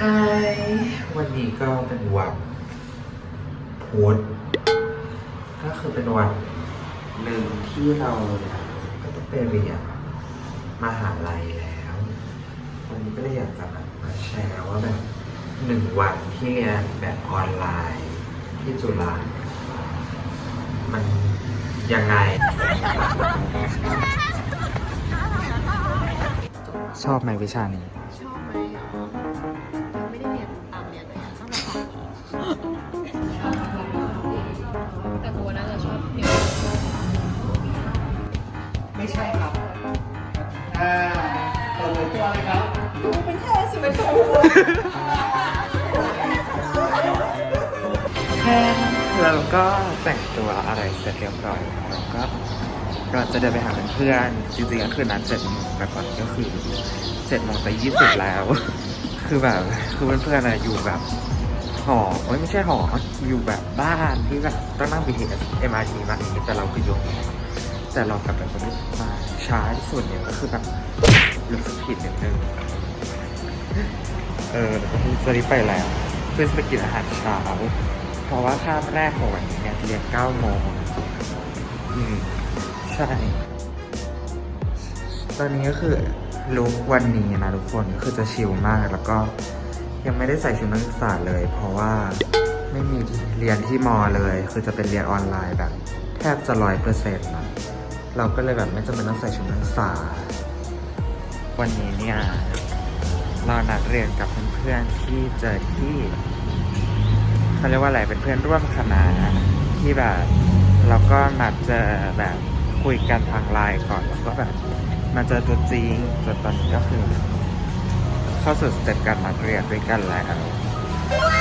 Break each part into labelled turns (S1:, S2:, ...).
S1: ฮายวันนี้ก็เป็นวันพุธก็คือเป็นวันหนึ่งที่เราเนี่ยก็ต้องไปเรียนมหาลัยแล้ว วันนี้ก็เลยอยากจะมามาแชร์ว่าแบบหนึ่งวันที่เรียนแบบออนไลน์ ที่จุฬาเนี่ยมันยังไง ชอบไหมวิชานี้
S2: ชอบไหม
S3: ใช่ครับอ่าเปิดเผยตัวเลยครับ
S1: เราก็แต่งตัวอะไรเสร็จเรียบร้อยแล้วก็ก็จะเดินไปหาเพื่อนๆจริงๆก็คือนัดเจ็ดโมงแต่ก่อนก็คือเจ็ดโมงจะยี่สิบแล้ว คือแบบคือเพื่อนๆอะอยู่แบบหอเอ้ยไม่ใช่หออยู่แบบบ้านที่แบบต้องนั่ง BTS MRT มาอย่างนี้แต่เราคืออยู่หอ แต่เรากลับเป็นคนที่มาช้าที่สุดเนี่ยก็คือแบบรู้สึกผิดนิดนึงเออจะรีบไปแล้วเพื่อจะไปกินอาหารเช้า เพราะว่าคาบแรกของวันนี้เนี่ยเรียน9โมงอืมใช่ ตอนนี้ก็คือลุกวันนี้นะทุกคนก็คือจะชิลมากแล้วก็ยังไม่ได้ใส่ชุดนักศึกษาเลย เพราะว่าไม่มีเรียนที่มอเลย คือจะเป็นเรียนออนไลน์แบบ แทบจะร้อยเปอร์เซ็นต์นะ เราก็เลยแบบไม่จำเป็นต้องใส่ชุดนักศึกษา วันนี้เนี่ยเรานัดเรียนกับเพื่อนๆที่เจอที่เขาเรียกว่าอะไรเป็นเพื่อนร่วมคณะที่แบบเราก็นัดเจอแบบคุยกันทางไลน์ก่อนแล้วก็แบบมาเจอตัวจริงจนตอนนี้ก็คือ เข้าสู่สเต็ปการนัดเรียนด้วยกันแล้ว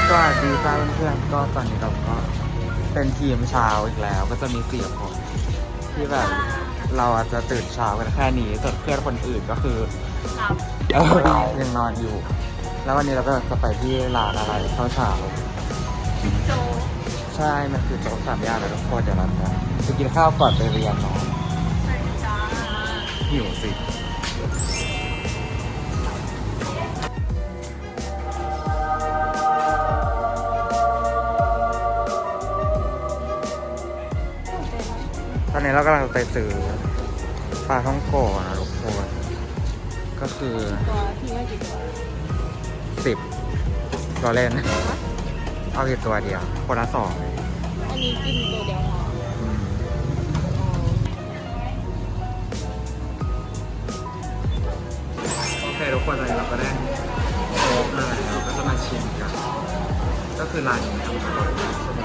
S1: สวัสดีจ้าเพื่อนๆก็ตอนนี้เราก็เป็นทีมเช้าอีกแล้ว ก็จะมีสี่คนที่แบบ เราอาจจะตื่นเช้ากันแค่นี้ส่วนเพื่อนคนอื่นก็คือ
S2: รับ
S1: เออยังนอนอยู่ แล้ววันนี้เราก็จะไปที่ร้านอะไรข้าวเช้า
S2: โจ
S1: ใช่ มันคือโจ๊กสามย่านแล้วทุกคนเดี๋ยวเราจะไปกินข้าวก่อนไปเรียนเนาะ
S2: ใส่จ้า
S1: หิวสิ อนนี้เรากำลังไปซื้อปลาท่องโกะนะทุกคนก็คือ
S2: ตัวที่ไม่กี่ตัว
S1: สิบตัวเล่น เอาอยู่ตัวเดียว คนละสอง
S2: อันนี้กินตัวเดียวพอ
S1: อืมโอเคทุกคนตอนนี้เราก็ได้โค้กมาแล้วก็จะมาชิมกัน ก็คือร้านนี้ทำอร่อยมากใช่ไหม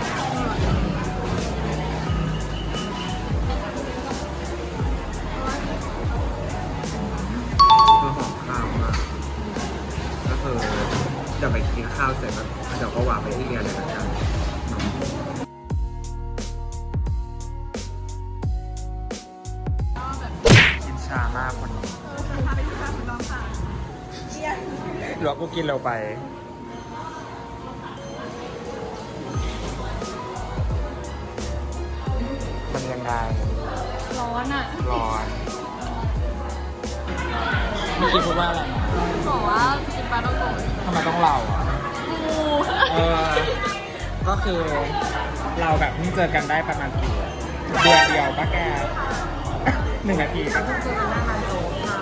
S1: เดี๋ยวไปกินข้าวเสร็จแล้วเดี๋ยวก็วางไปที่เรียนเลยละกันเนาะกินชามากคนนี้หรือว่ากูกินเร็วไป มันยังไง
S2: ร้อนอะ
S1: ร้อนเมื่อกี้พูดว่าอะไรนะ
S2: บอกว่ากินปลาต้องโกะ
S1: ทำ ไมต้องเราอะ
S2: งู
S1: เออก็คือเราแบบเพิ่งเจอกันได้ประมาณกี่เดือนเดียวปะแกหนึ่งนาทีปะ
S2: เจอกันหน้าร้านโจ๊กค่ะ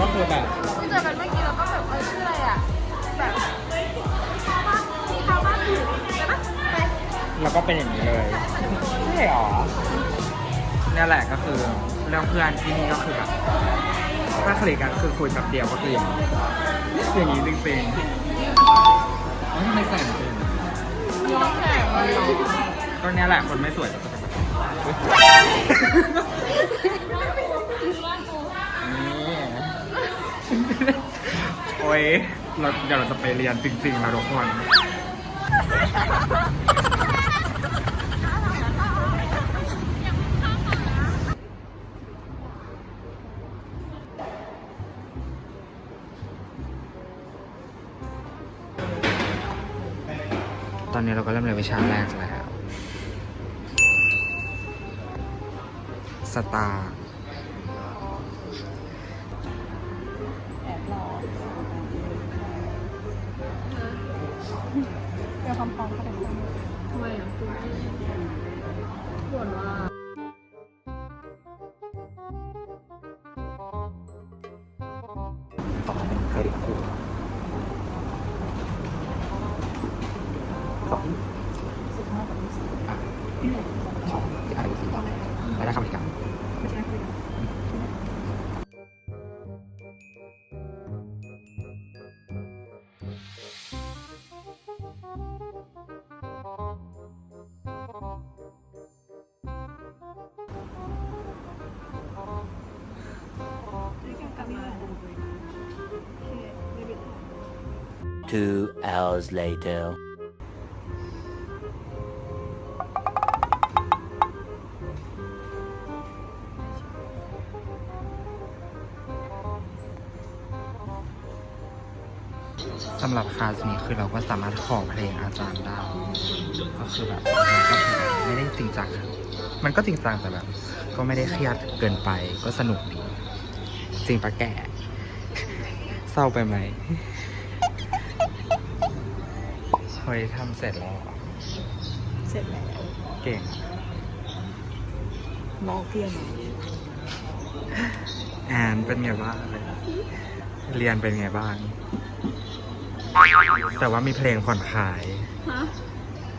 S1: ก็คือแบบ
S2: ที่เจอกันเมื่อกี้เราก็แบบเออชื่ออะไรอะแบบข้าวบ้านข้าวบ้านอยู่ใช่ปะไป
S1: เราก็เป็นอย่างนี้เลยใช่หรอเนี่ยแหละก็คือเรื่องเพื่อนที่นี่ก็คือแบบถ้าคลิกกันคือคุยแบบเดียวก็คืออย่างนี้อย่างนี้จริงๆ แล้วทำไมแส่เป็น
S2: ย้อนแข็งมาร้อน
S1: นี้แหละคนไม่สวยโอ้ยเราเดี๋ยวเราจะไปเรียนจริงๆแล้วทุกคน เราก็เริ่มเรียนวิชาแรกแล้ว สตาร์
S2: แอบรอเดี๋ยวความพร้อมก็ได้
S4: ทำไมอะปวดว่า
S1: สองเ Two
S5: hours later.
S1: สำหรับคลาสนี้คือเราก็สามารถขอเพลงอาจารย์ได้ ก็คือแบบมันก็ไม่ได้จริงจังอะมันก็จริงจังแต่แบบ ก็ไม่ได้เครียดเกินไปก็สนุกดี จริงปะแก เศร้าไปไหม เฮ้ยทำเสร็จแล้วเหรอ
S4: เสร็จแล้ว
S1: เก่ง
S4: น้องเพี้ยนเหรอ
S1: แอนเป็นไงบ้างเรียนเป็นไงบ้าง แต่ว่ามีเพลงผ่อนคลาย
S4: ฮะ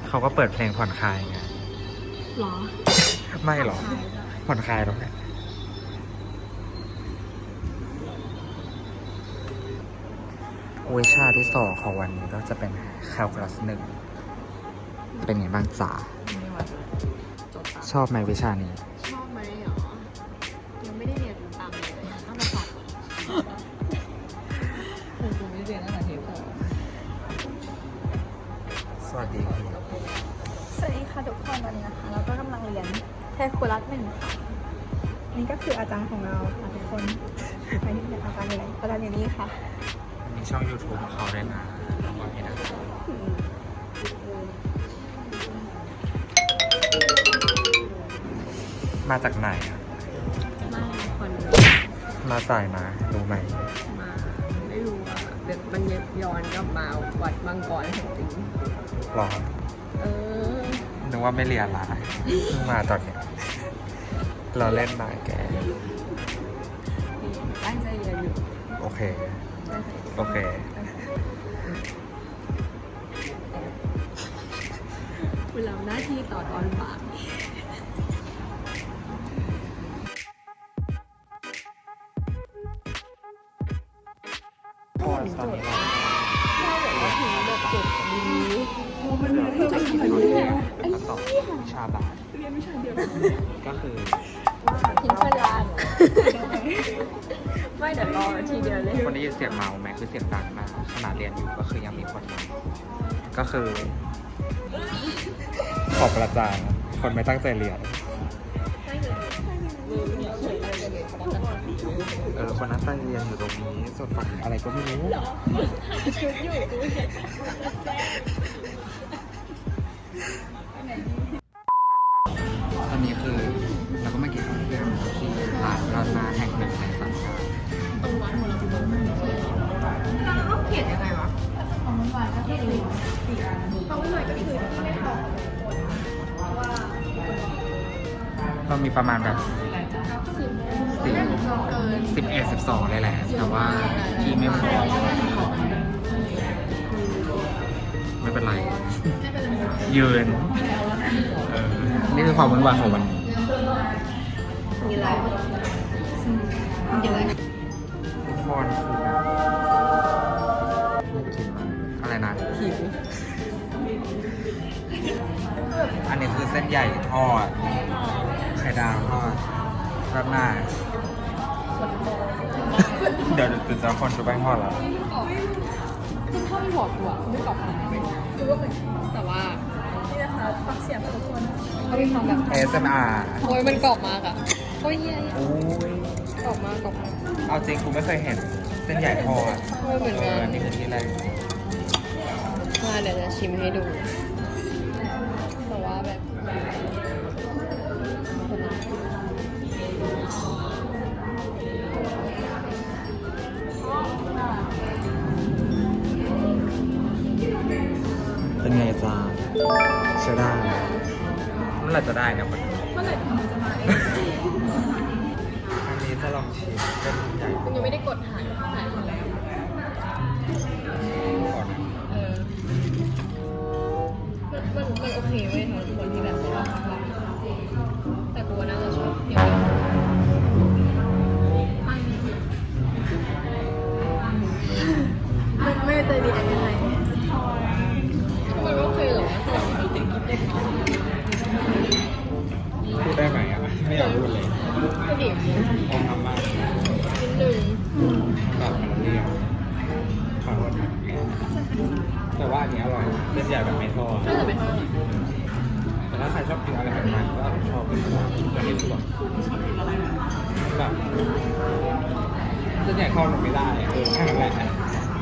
S1: เขาก็เปิดเพลงผ่อนคลายไง
S4: หรอ
S1: ไม่หรอ ผ่อนคลายหรอกแหล วิชาที่สองของวันนี้ก็จะเป็นแคลคูลัสหนึ่งเป็นไงบ้างจ๋า
S4: ไม่ไหวจบปะ
S1: ชอบไหมวิชานี้
S4: ชอบไหมเหรอ ยังไม่ได้เรียนตามเลยต้องมาสอบคุณครูไม่ได้เรียนตั้งแต่เทปก่อน
S1: สวัสดีครับ
S2: สวัสดีค่ะทุกคนวันนี้นะคะเราก็กำลังเรียนแทคูลัสหนึ่งค่ะนี่ก็คืออาจารย์ของเราค่ะทุกคนไปที่ไหนอาจารย์อยู่ไหนอาจารย์อยู่นี่ค่ะ
S1: มี ช่อง YouTube ของเขาด้วยนะวันนี้นะมาจากไหนอะ
S4: ไม่คน
S1: มาสายมารู้ไหม
S4: มาไม่รู้อะเดี๋ยวมันย้อนกลับมาวัดมังกรของจริง
S1: หรอ
S4: เออ
S1: นึกว่าไม่เรียนละเพิ่งมาตอนเนี้ยเราเล่นมาแก
S4: ตั้งใจเรียนอยู่
S1: โอเค
S4: ตั้งใจ
S1: โอเค
S4: คุณเราหน้าที่ต่อตอน
S1: ปาก คือ ขอบประจานคนไม่ตั้งใจเรียนเออคนนั้นตั้งใจเรียนอยู่ตรงนี้ส่วนฝั่งอะไรก็ไม่รู้ต มีประมาณแบบสิบ
S4: เกิน
S1: สิบเอ็ดสิบสองเลยแหละ แต่ว่าที่ไม่พอไม่เป็นไร ยืนเออนี่คือความวุ่นวายของวันนี้
S4: มีอะไรเยอะ
S1: ทุกคนคือแบบน่ากินมากอะไรนะ
S4: หิว
S1: อันนี้คือเส้นใหญ่ทอดไข่ดาวทอดราดหน้า เดี๋ยวตื่นจะคนจะไปทอดแล้ว
S4: คุณพ่อไม่บอกกูอะเขาไม่ตอบคำถามเลยแต่ว่า
S2: นี่นะคะฟังเสียงทุกคน
S4: เขามีความแบบ
S1: ASMR
S4: โอ้ยมันกรอบมากอะโอ้ยเยี่ย
S1: โอ้ย
S4: กรอบมากกรอบมาก
S1: เอาจริงกูไม่เคยเห็นเส้นใหญ่ทอด
S4: โอ้ยเหมือน
S1: เอ
S4: กั
S1: อนนี่คือที่แรก
S4: มาเดี๋ยวจะชิมให้ดู
S1: เมื่อไหร่จะได้เนี่ยคน
S2: เมื่อไหร่ถึงมันจะมาเอง
S1: อันนี้จะลองชิมเส้นใหญ่
S4: คุณยังไม่ได้กดถ่า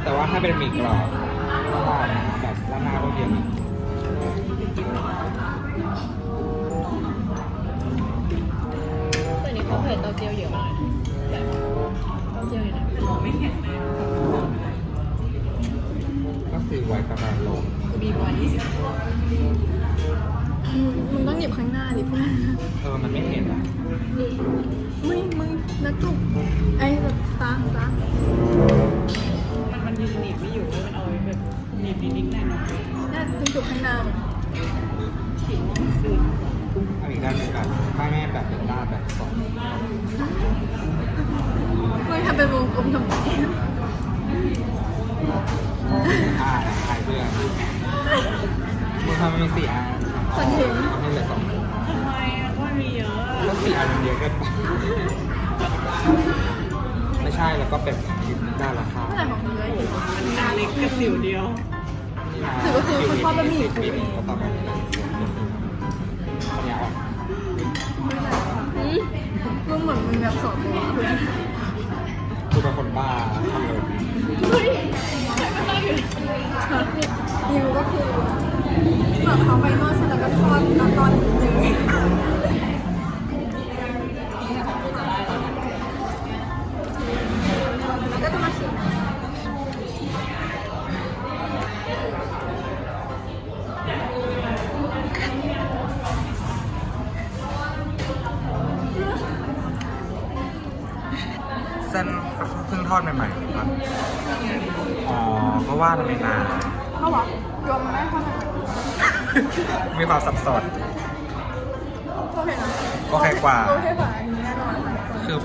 S4: แต่ว่า
S1: ถ้าเป็นหมี่กรอบก็ได้นะแบบราดหน้าก็เย็น
S4: แต่อันนี้เขาใส่เต้าเจี้ยวเยอะมากแบบเต้าเจี้ยวอยู่นะไม่แข็งเลย
S1: ก็คือไว้กระดานลง
S4: บีบอยยี่สิบ
S2: มึงต้องหยิบข้างหน้าดิเพื่อน
S1: เออมันไม่เห็นอะ
S2: มึงมึงนักจุกไอ้แบบตาตา
S6: มันมันยืนหนีบไม่อยู่มันเอาไว้แบบหนีบนิดๆหน่อยๆ
S2: น่าจะจุกข้างหน้า
S6: ๆขิงว่ามันคืน
S1: อันนี้ด้านหนึ่งกันถ้าแม่แบบเป็นด้านแบบสอง
S2: มึงทำเป็นวงกลมทำไม
S1: อ่าถ่ายเพื่อนมึงทำมันเป็นสี่อัน
S2: คอนเทนต์
S1: ทำให้เหลือสอง
S6: ทำไมอะก็มีเยอะ
S1: แล้วสี่อันมันเยอะเกินไปไม่ใช่แล้วก็เป็น ด้านละข้าง
S2: เมื่อไหร่ของมึงเลย
S6: มันอันเล็กกระสิวเดียว
S1: นี่นะ
S2: ถือว่าคือคุณพ่อบะหมี่
S1: สิบปีก็ประมาณนี้อันเนี้ยออก
S2: มึงเหมือนมึงแบบสอนตัวเพื่อน
S1: คือเป็นคนบ้าทำเลย
S2: ยิวก็คือเหมือนเขาไปนวดเสร็จแล้วก็ทอดแล้วตอนเล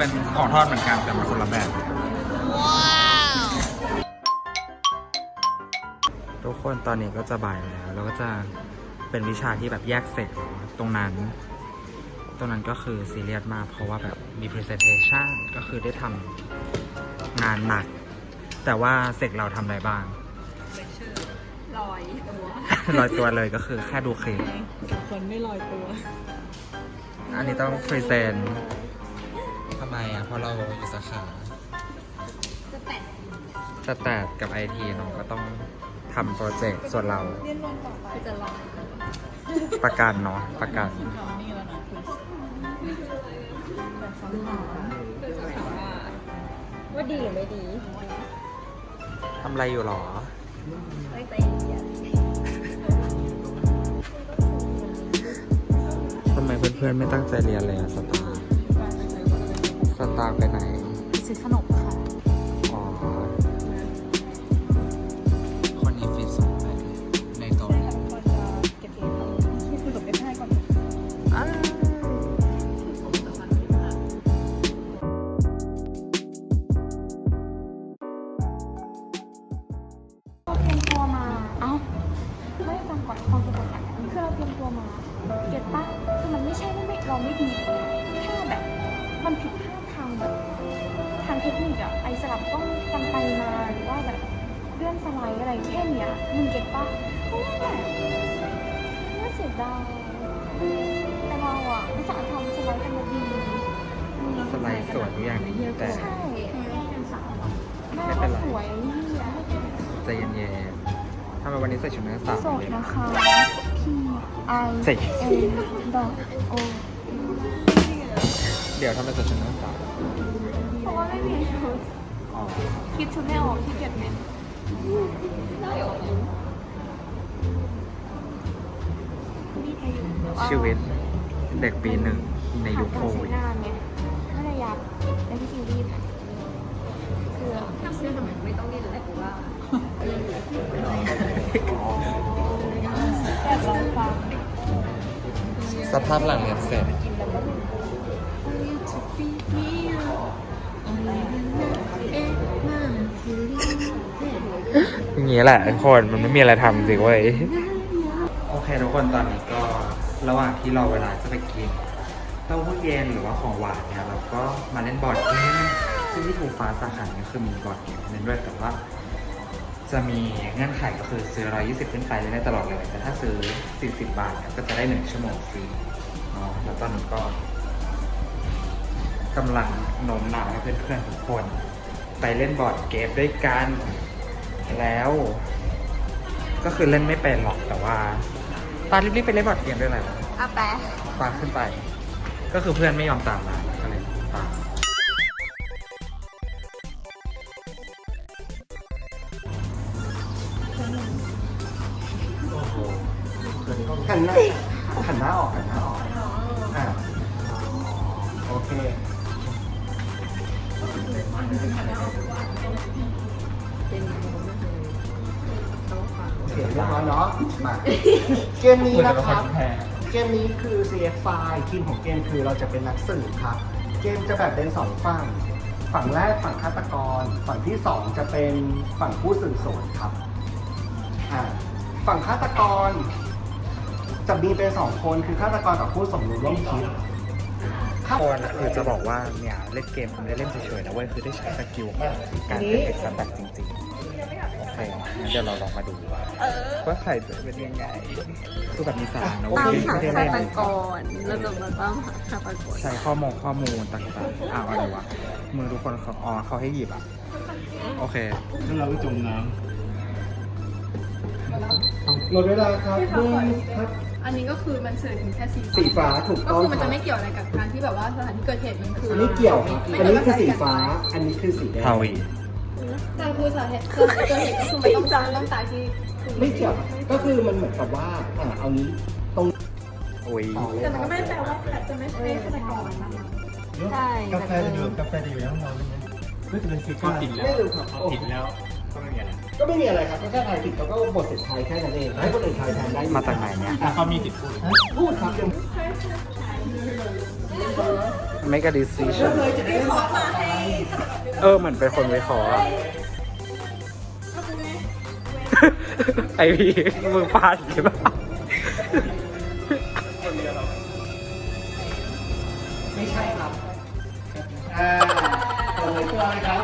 S1: เป็นของทอดเหมือนกันแต่มันคนละแบบทุกคนตอนนี้ก็จะบ่ายแล้วแล้วก็จะเป็นวิชาที่แบบแยกเสร็จเนอะตรงนั้น ตรงนั้นก็คือซีเรียสมากเพราะว่าแบบมี presentation ก็คือได้ทำงานหนัก แต่ว่าเสร็จเราทำอะไรบ้าง
S2: ลอยตัว
S1: ลอยตัวเลยก็คือแค่ดูคลิป
S6: คนไม่ลอยตัว
S1: อันนี้ต้องพรีเซนต์ ทำไมอะเพราะเราอยู่สาขาสแตทกับไอทีเนาะก็ต้องทำโปรเจกต์ส่วนเรา
S2: เรียนรวมต่อไปจะลอง
S1: ประกันเนาะประกัน
S6: เอานี่แล้วนะคุณ
S2: แบบซ้ำหอ
S4: ว่าดีหรือไม่ดี
S1: ทำอะไรอยู่หรอ
S2: ไม่ใจเย็น
S1: ทำไมเพื่อนๆไม่ตั้งใจเรียนเลยอะสตาร์ สตาร์ไปไหน
S2: ซื้อขนมค่ะ
S1: อ๋อ คนนี้ฟิตสุดไปในโต๊ะ
S2: คนจะเก็บเองที่คือหลบได้ง่ายกว่า
S1: อ้าว
S2: เราเตรียมตัวมาเอ้าไม่ฟังก่อนความเป็นก่อนคือเราเตรียมตัวมา เก็ตปะคือมันไม่ใช่ว่าไม่เราไม่ดีแค่แบบ มันผิดพลาด เทคนิคอะไอสลับกล้องกันไปมาหรือว่าแบบเลื่อนสไลด์อะไรแค่เนี้ยมึงเก็ตปะเพราะว่าแบบน่าเสียดายแต่เราอะอุตส่าห์ทำสไลด์กันมาดี
S1: สไลด์สวยทุกอย่างดีแต่
S2: ใช่แม่
S1: ไม่เป็
S2: ก็
S1: นไร
S2: สวย
S1: ใจเย็นๆทำไมวันนี้ใส่ชุดนักศึกษา
S2: โสดนะคะ P I
S1: ใส่
S2: N ดอก O
S1: เดี๋ยวทำไมใส่ชุดนักศึกษา
S2: ราะว่าไม่มีชุด
S1: อ๋อ
S2: คิดชุดไม่ออกที่เกียจเมน
S1: ชีวิตเด็กปีหนึ่งในยุคโควิด
S2: หาการใช้งานไงก็เลยอยากได้ที่จริงรีบคือ
S4: ซึ่งทำไมไม่ต้องเล่นแล้วกูว่า
S2: แต่ลองฟัง
S1: สภาพหลังเรียนเสร็จ อย่างนี้แหละทุกคนมันไม่มีอะไรทำจริเว้ย โอเคทุกคนตอนนี้ก็ระหว่างที่รอเวลาจะไปกินเต้าหู้เย็นหรือว่าของหวานเนี่ยเราก็มาเล่นบอร์ดเกมซึ่งที่ถูกฟ้าสาขาเนี่ยคือมีบอร์ดเกมเล่นด้วยแต่ว่า จะมีเงื่อนไขก็คือซื้อ 120 ขึ้นไปเล่นได้ตลอดเลย แต่ถ้าซื้อ 40 บาทเนี่ยก็จะได้ 1 ชั่วโมงฟรีเนาะแล้วตอนนี้ก็ กำลังโน้มน้าวให้เพื่อนๆทุกคน ไปเล่นบอร์ดเกมด้วยกัน แล้ว ก็คือเล่นไม่เป็นหรอกแต่ว่าปารีบๆไปเล่นบอร์ดเกมด้วยอะไรวะ
S2: อะแปะ
S1: ปาขึ้นไป ก็คือเพื่อนไม่ยอมตามมาก็เลยตาม
S3: หันหน้าหันหน้า เคเรียบร้อยเนาะมาเกมนี้นะครับ เกมนี้คือ CF5 ทีมของเกมคือเราจะเป็นนักสืบครับ เกมจะแบ่งเป็นสองฝั่ง ฝั่งแรกฝั่งฆาตกร ฝั่งที่สองจะเป็นฝั่งผู้สืบสวนครับอ่าฝั่งฆาตกร จะมีเป็นสองคนคือฆาตกรกับผู้สมรู้ร่วมคิดฆาต
S1: คนอะคือจะบอกว่าเนี่ยเล่นเกมคุณได้เล่นเฉยๆนะเว้ยคือได้ใช้สกิลของการเป็นเด็กสแต็กจริงๆโอ เคงั้นเดี๋ยวเราลองมาดูว่าใครจะเป็นยังไงคือแบบมีสาระนะเว้
S4: ตาม
S1: ย
S4: หา
S1: ไม่ได้
S4: ฆา
S1: เล่น
S4: ตกรเราจะมาตามหาฆาตกร
S1: ใช้ข้อมูลข้อมูลต่างๆอ้าวอะไรวะมือทุกคนเขาอ๋อเขาให้หยิบอะ โอเค
S3: แล้วเราก็จมน้ำหมดเวลาครับบึ้งครับ
S7: อันนี้ก็คือมันสื่อถึงแค่สี
S3: สีฟ้าถูก
S7: ก็
S3: ต้อง
S7: คือมัน
S3: ครั
S7: จะ
S3: บ
S7: ไม่เกี่ยวอะไรกับการที่แบบว่าสถานที่เกิดเหตุมันคือ
S3: อั
S7: อั
S3: นนี้เกี่ยวครับอันนี้คือสีฟ้า อันนี้คือสีแดง
S1: ฮาวี
S7: แต่คือสาเหตุสถานที่เกิดเหตุก็คือมันต้องตายต้องตายที่
S3: ไม่เกี่ยวครับก็คือมันเหมือนกับว่าอ่าเอานี้ตรง
S1: อุ้ย
S3: ต่อเลย
S7: แต่
S3: ค
S7: มัน
S3: รับ
S7: ก็ไม่ได้แปลว่าอาจจะไม่ใช่ฆาตกรนะคะ
S4: ใช่
S8: กาแฟจะอยู่กาแฟจะอยู่ในห้องนอนได้ไหมไม่จะเป็นสีฟ้าติดแล้ว
S3: ไม่รู้ครับโอ้
S8: ติดแล้วก็ไม่มีอะไร
S3: ก็ไม่มีอะไรครับก็แค่ทายผิดแล้วก็บทสุดท้ายแค่นั้นเองให้คนอื่นทายแทนได้
S1: มาจากไหนเนี่ย
S8: แต่เขามีติดพูด
S3: พูดครับ
S1: make a decision เออเหมือนเป็นคนวิเคราะห์อะไอพี่มึงพลาดใช่ปะ
S3: ไม่ใช่ครับอ่าเปิดเลยตัวเลยครับ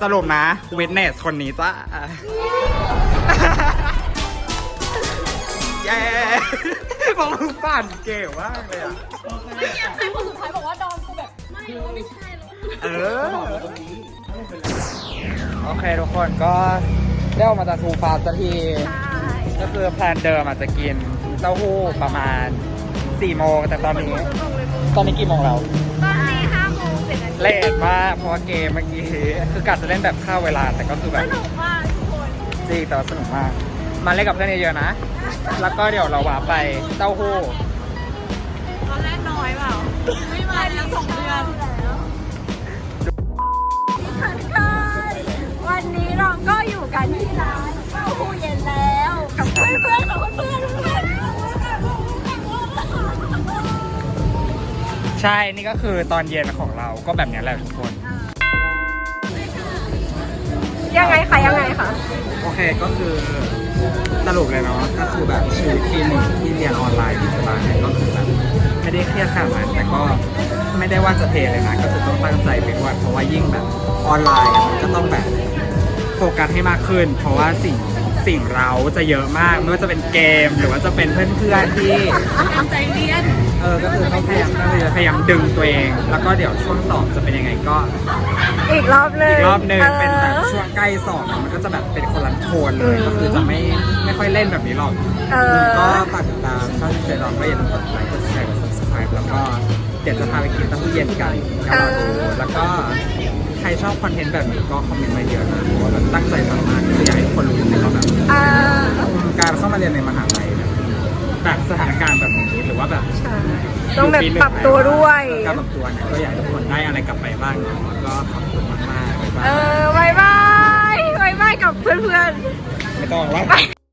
S1: สรุปนะ เวทเนสคนนี้จ้า เย้บอกมึงปั่นเก่งมากเลยอะ
S2: ใครคนสุดท้ายบอกว่าดอนกูแบบไม่รู้ว่าไม่ใช่แล้ว
S1: เออ โอเคทุกคนก็ได้ออกมาจากทูฟาสสักทีก็คือแพลนเดิมอาจจะกินเต้าหู้ประมาณ4โมงแต่ตอนนี้ตอนนี้กี่โมงแล้ว
S2: ตอนนี้ห้าโมงเจ็ดนาที
S1: เลทมากเพราะว่าเกมเมื่อกี้คือกะจะเล่นแบบข้าเวลาแต่ก็คือแบ
S2: ส
S1: บ
S2: นุกมากทุกคน
S1: จริงแต่ว่าสนุกมาก มาเล่นกับเพื่อนเยอะๆนะ แล้วก็เดี๋ยวเราวาไปเต้าหู้
S2: ตอนแรกน้อยเปล่า ไม่มาแล้วสองเดือนวันนี้เราก็อยู่กันที่ร้านเต้าหู้เย็นแล้ว กับเพื่อนๆกับเพื่อนๆเพื่อน
S1: ใช่ นี่ก็คือตอนเย็นของเราก็แบบนี้แหละทุกคน
S2: ยังไงคะยังไงคะ
S1: โอเคก็คือส รุปเลยเนาะก็คือแบบชีวิตที่หนึ่งที่เรียนออนไลน์ที่จุฬาเนี่ยก็คือแบบไม่ได้เครียดขนาดนั้นแต่ก็ไม่ได้ว่าจะเทเลยนะก็คือต้องตั้งใจไปด้วยเพราะว่ายิ่งแบบออนไลน์อะมันก็ต้องแบบโฟกัสให้มากขึ้น เพราะว่าสิ่งสิ่งเราจะเยอะมากไม่ว่าจะเป็นเกมหรือว่าจะเป็นเพื่อนๆที่
S7: ตั้งใจเรียน
S1: เออก็คือต้องพยายามก็คือพยายามดึงตัวเอง แล้วก็เดี๋ยวช่วงสอบจะเป็นยังไงก็
S2: อีกรอบหนึง
S1: อีกรอบหนึ่งเป็นแบบช่วงใกล้สอบอะมันก็จะแบบเป็นคนละโทนเลยก็คือจะไม่ไม่ค่อยเล่นแบบนี้หรอก
S2: เออ
S1: ก็ฝากติดตามช่องเซรอนก็อย่าลืมกดไลค์กดแชร์กด subscribe แล้วก็เดี๋ยวจะพาไปกินเต้าหู้เย็นกันกับเราดูแล้วก็รชอบคอนเทนต์แบบนี้ก็คอมเมนต์มาเยอะนะเพราะว่าแบบตั้งใจทำมากคืออยากให้ทุกคนรู้จริงๆว่าแบบ
S4: อ่า
S1: การเข้ามาเรียนในมหาลัย แบบแบบสถานการณ์แบบนี้หรือว่าแบบ
S4: ใช่ ต้องแบบปรับตัวด้วย
S1: การปรับตัวเนี่ยก็อยากให้ทุกคนได้อะไรกลับไปบ้างเนาะก็ขอบคุณมากๆบ๊ายบา
S4: เอยอบายบาย บายบายกับเพื่อนๆ
S1: ไม่ต้องแล้ว